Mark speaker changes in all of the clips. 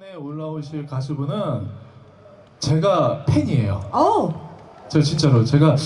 Speaker 1: 이번에 올라오실 가수분은 제가 팬이에요.
Speaker 2: 어우,
Speaker 1: 저 진짜로 제가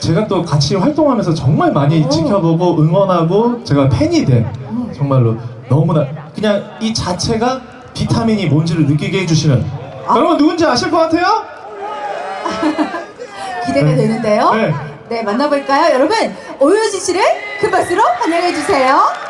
Speaker 1: 제가 또 같이 활동하면서 정말 많이
Speaker 2: 오.
Speaker 1: 지켜보고 응원하고 제가 팬이 된 정말로 너무나 그냥 이 자체가 비타민이 뭔지를 느끼게 해주시는
Speaker 2: 아.
Speaker 1: 여러분 누군지 아실 것 같아요?
Speaker 2: 기대가
Speaker 1: 네.
Speaker 2: 되는데요.
Speaker 1: 네.
Speaker 2: 네, 만나볼까요? 여러분, 오효지 씨를 큰 박수로 환영해 주세요.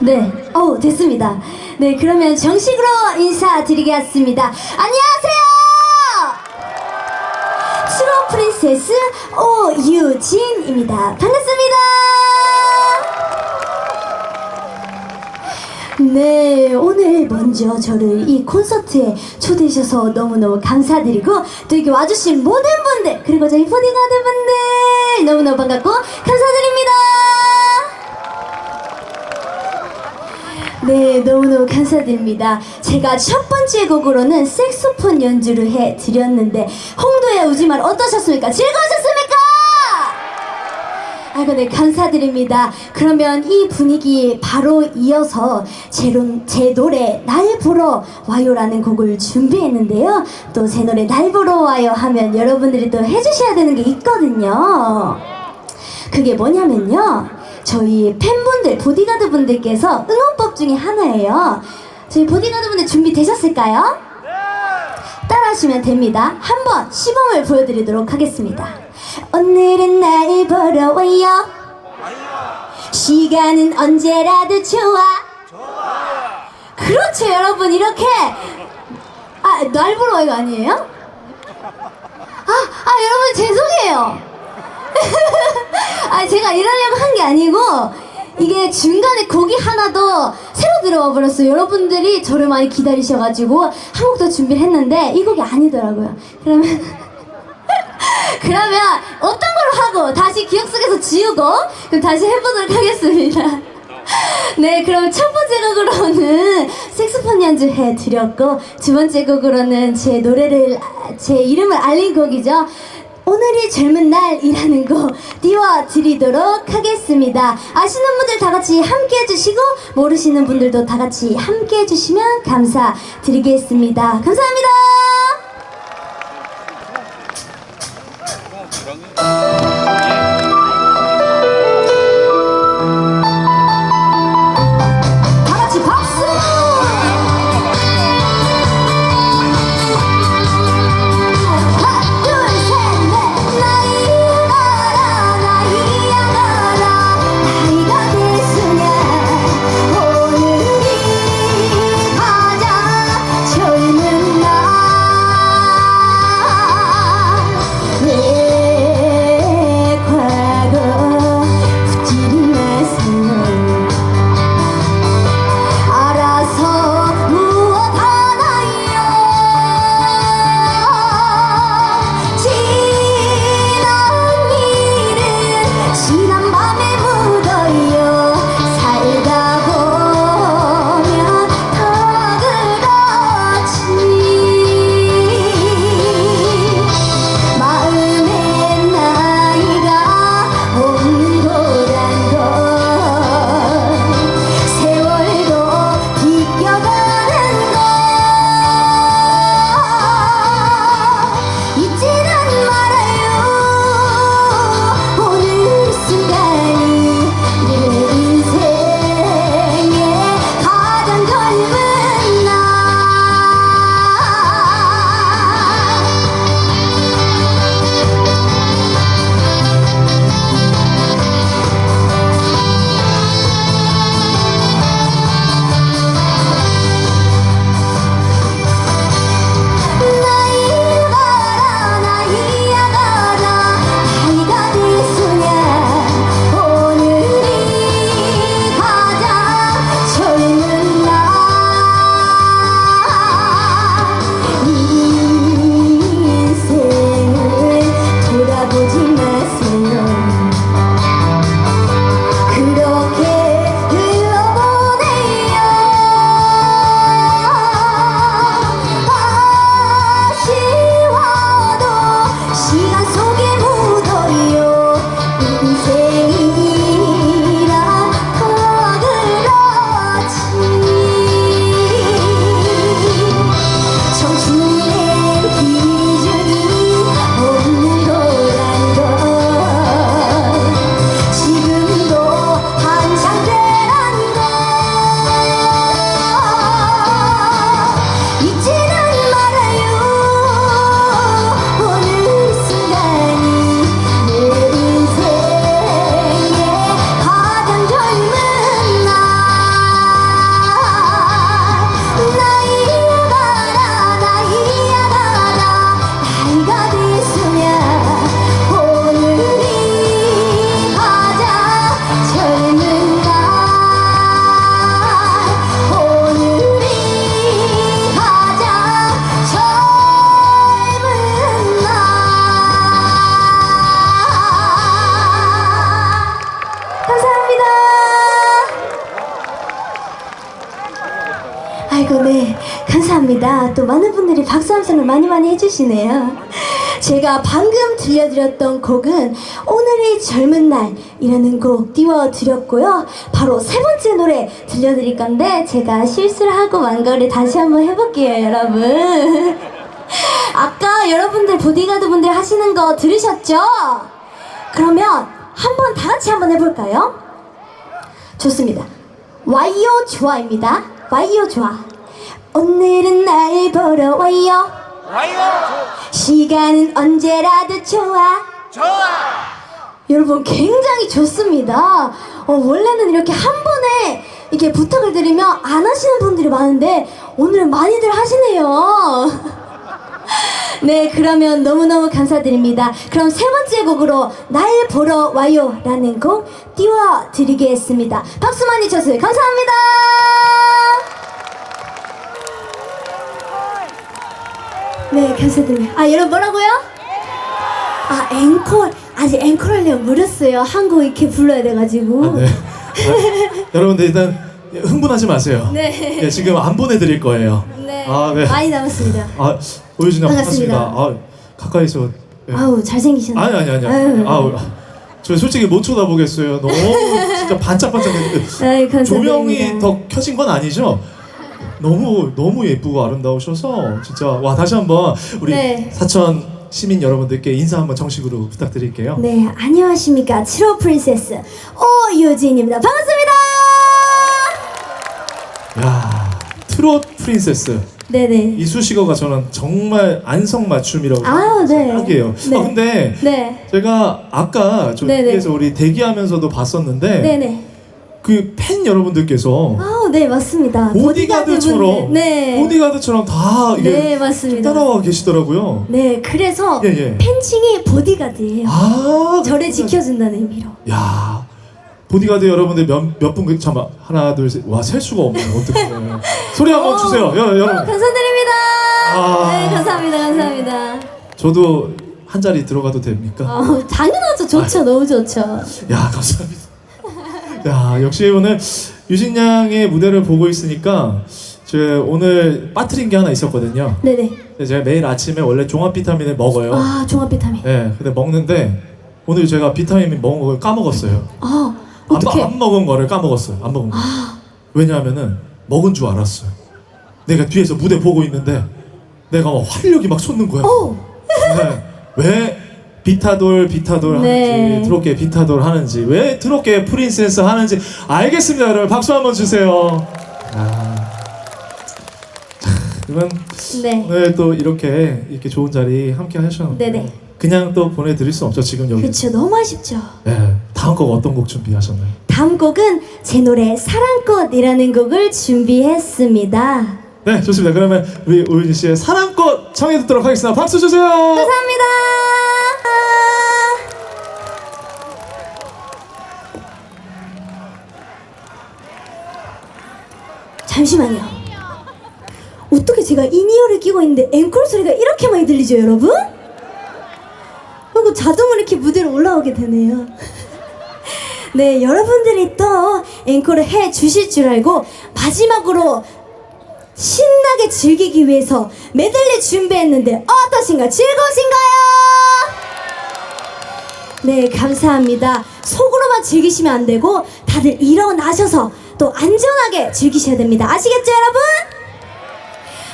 Speaker 3: 네, 어 됐습니다. 네, 그러면 정식으로 인사드리겠습니다. 안녕하세요! 추로 프린세스 오유진입니다. 반갑습니다! 네, 오늘 먼저 저를 이 콘서트에 초대해 주셔서 너무너무 감사드리고 또 여기 와주신 모든 분들 그리고 저희 보디가드 분들 너무너무 반갑고 감사드립니다. 네, 너무너무 감사드립니다. 제가 첫 번째 곡으로는 색소폰 연주를 해 드렸는데 홍도의 우지만 어떠셨습니까? 즐거우셨습니까? 아이고 네 감사드립니다. 그러면 이 분위기 바로 이어서 제, 론- 제 노래 날 보러 와요라는 곡을 준비했는데요. 또 제 노래 날 보러 와요 하면 여러분들이 또 해주셔야 되는 게 있거든요. 그게 뭐냐면요. 저희 팬분들, 보디가드 분들께서 응원법 중에 하나예요. 저희 보디가드 분들 준비되셨을까요? 따라하시면 됩니다. 한번 시범을 보여드리도록 하겠습니다. 오늘은 날 보러 와요. 시간은 언제라도 좋아. 그렇죠, 여러분. 이렇게. 아, 아, 날 보러 와요 아니에요? 아, 아 여러분 죄송해요. 아 제가 이러려고 한 게 아니고 이게 중간에 곡이 하나 더 새로 들어와 버렸어요. 여러분들이 저를 많이 기다리셔가지고 한 곡 더 준비를 했는데 이 곡이 아니더라고요. 그러면 그러면 어떤 걸로 하고 다시 기억 속에서 지우고 그럼 다시 해보도록 하겠습니다. 네, 그럼 첫 번째 곡으로는 색소폰 연주해 드렸고 두 번째 곡으로는 제 노래를 제 이름을 알린 곡이죠. 오늘이 젊은 날이라는 곡 띄워드리도록 하겠습니다. 아시는 분들 다 같이 함께 해주시고 모르시는 분들도 다 같이 함께 해주시면 감사드리겠습니다. 감사합니다. 다 많이 많이 해주시네요. 제가 방금 들려드렸던 곡은 오늘이 젊은 날이라는 곡 띄워드렸고요. 바로 세 번째 노래 들려드릴 건데 제가 실수를 하고 만 거를 다시 한번 해볼게요, 여러분. 아까 여러분들 보디가드 분들 하시는 거 들으셨죠? 그러면 한번 다 같이 한번 해볼까요? 좋습니다. 와이어 좋아입니다. 와이어 좋아. 오늘은 날 보러 와요.
Speaker 4: 와요
Speaker 3: 시간은 언제라도 좋아.
Speaker 4: 좋아
Speaker 3: 여러분 굉장히 좋습니다. 어, 원래는 이렇게 한 번에 이렇게 부탁을 드리면 안 하시는 분들이 많은데 오늘은 많이들 하시네요. 네, 그러면 너무너무 감사드립니다. 그럼 세 번째 곡으로 날 보러 와요 라는 곡 띄워드리겠습니다. 박수 많이 쳐주세요. 감사합니다. 네, 감사드립니다. 아, 여러분 뭐라고요? 아, 앵콜. 아직 앵콜 하려면 무렸어요. 한곡 이렇게 불러야 돼가지고.
Speaker 1: 아, 네. 아, 여러분들 일단 흥분하지 마세요.
Speaker 3: 네.
Speaker 1: 예, 지금 안 보내드릴 거예요.
Speaker 3: 네.
Speaker 1: 아, 네.
Speaker 3: 많이 남았습니다.
Speaker 1: 아, 오유진아
Speaker 3: 반갑습니다.
Speaker 1: 반갑습니다. 아, 가까이서. 예.
Speaker 3: 아우, 잘생기셨네.
Speaker 1: 아니 아니 아니.
Speaker 3: 아유.
Speaker 1: 아우. 저 솔직히 못 쳐다보겠어요. 너무 진짜
Speaker 3: 감사드립니다.
Speaker 1: 조명이 더 켜진 건 아니죠? 너무 너무 예쁘고 아름다우셔서 진짜 와 다시 한번 우리
Speaker 3: 네.
Speaker 1: 사천 시민 여러분들께 인사 한번 정식으로 부탁드릴게요.
Speaker 3: 네, 안녕하십니까. 7호 프린세스 오유진입니다. 반갑습니다.
Speaker 1: 야 트롯 프린세스
Speaker 3: 네네.
Speaker 1: 이 수식어가 저는 정말 안성맞춤이라고
Speaker 3: 아, 네.
Speaker 1: 생각해요.
Speaker 3: 네.
Speaker 1: 아 근데
Speaker 3: 네.
Speaker 1: 제가 아까 저
Speaker 3: 네네.
Speaker 1: 뒤에서 우리 대기하면서도 봤었는데
Speaker 3: 네네.
Speaker 1: 그 팬 여러분들께서
Speaker 3: 아우, 네, 맞습니다.
Speaker 1: 보디가드처럼.
Speaker 3: 네.
Speaker 1: 보디가드처럼 다 이게
Speaker 3: 네, 맞습니다.
Speaker 1: 따라와 계시더라고요.
Speaker 3: 네, 그래서
Speaker 1: 예, 예.
Speaker 3: 팬층이 보디가드예요.
Speaker 1: 아,
Speaker 3: 저를. 지켜준다는 의미로.
Speaker 1: 야, 보디가드 여러분들 몇몇분 잠깐 하나 둘 셋 와 셀 수가 없네요. 어떻게 소리 한번
Speaker 3: 어.
Speaker 1: 주세요, 여,
Speaker 3: 어,
Speaker 1: 여러분.
Speaker 3: 감사드립니다.
Speaker 1: 아.
Speaker 3: 네, 감사합니다. 감사합니다.
Speaker 1: 저도 한 자리 들어가도 됩니까?
Speaker 3: 어, 당연하죠. 좋죠. 너무 좋죠.
Speaker 1: 야 감사합니다. 야 역시 오늘 유진 양의 무대를 보고 있으니까 저 오늘 빠뜨린 게 하나 있었거든요.
Speaker 3: 네네.
Speaker 1: 근데 제가 매일 아침에 원래 종합 비타민을 먹어요.
Speaker 3: 아, 종합 비타민.
Speaker 1: 네, 근데 먹는데 오늘 제가 비타민 먹은 걸 까먹었어요.
Speaker 3: 아,
Speaker 1: 안,
Speaker 3: 어떻게?
Speaker 1: 안 먹은 거를 까먹었어요. 안 먹은 거. 왜냐하면은 먹은 줄 알았어요. 내가 뒤에서 무대 보고 있는데 내가 막 활력이 막 솟는 거야.
Speaker 3: 오!
Speaker 1: 네. 왜 비타돌 비타돌
Speaker 3: 네.
Speaker 1: 하는지 드롭게 비타돌 하는지 왜 드롭게 프린세스 하는지 알겠습니다 여러분 박수 한번 주세요 아. 자, 그러면
Speaker 3: 네.
Speaker 1: 오늘 또 이렇게 이렇게 좋은 자리 함께 하셨는데
Speaker 3: 네네.
Speaker 1: 그냥 또 보내드릴 수 없죠 지금 여기
Speaker 3: 그렇죠. 너무 아쉽죠.
Speaker 1: 네, 다음 곡 어떤 곡 준비하셨나요?
Speaker 3: 다음 곡은 제 노래 사랑꽃이라는 곡을 준비했습니다.
Speaker 1: 네 좋습니다 그러면 우리 오윤희 씨의 사랑꽃 청해 듣도록 하겠습니다 박수 주세요
Speaker 3: 감사합니다. 잠시만요. 어떻게 제가 인이어를 끼고 있는데 앵콜 소리가 이렇게 많이 들리죠, 여러분? 그리고 자동으로 이렇게 무대로 올라오게 되네요. 네, 여러분들이 또 앵콜을 해 주실 줄 알고 마지막으로 신나게 즐기기 위해서 메들리 준비했는데 어떠신가요? 즐거우신가요? 네, 감사합니다. 속으로만 즐기시면 안 되고 다들 일어나셔서 또 안전하게 즐기셔야 됩니다. 아시겠죠, 여러분?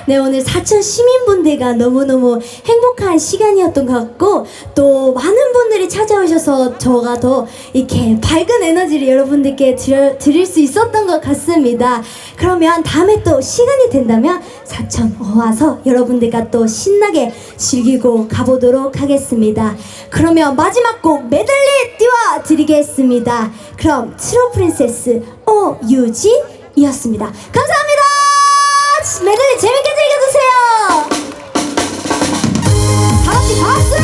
Speaker 3: 네, 오늘 사천 시민분들과 너무너무 행복한 시간이었던 것 같고, 또 많은 분들이 찾아오셔서 저가 더 이렇게 밝은 에너지를 여러분들께 드려, 드릴 수 있었던 것 같습니다. 그러면 다음에 또 시간이 된다면 사천 와서 여러분들과 또 신나게 즐기고 가보도록 하겠습니다. 그러면 마지막 곡 메들리 띄워드리겠습니다. 그럼 트로 프린세스 오유진이었습니다. 감사합니다! 메들리 재밌게 다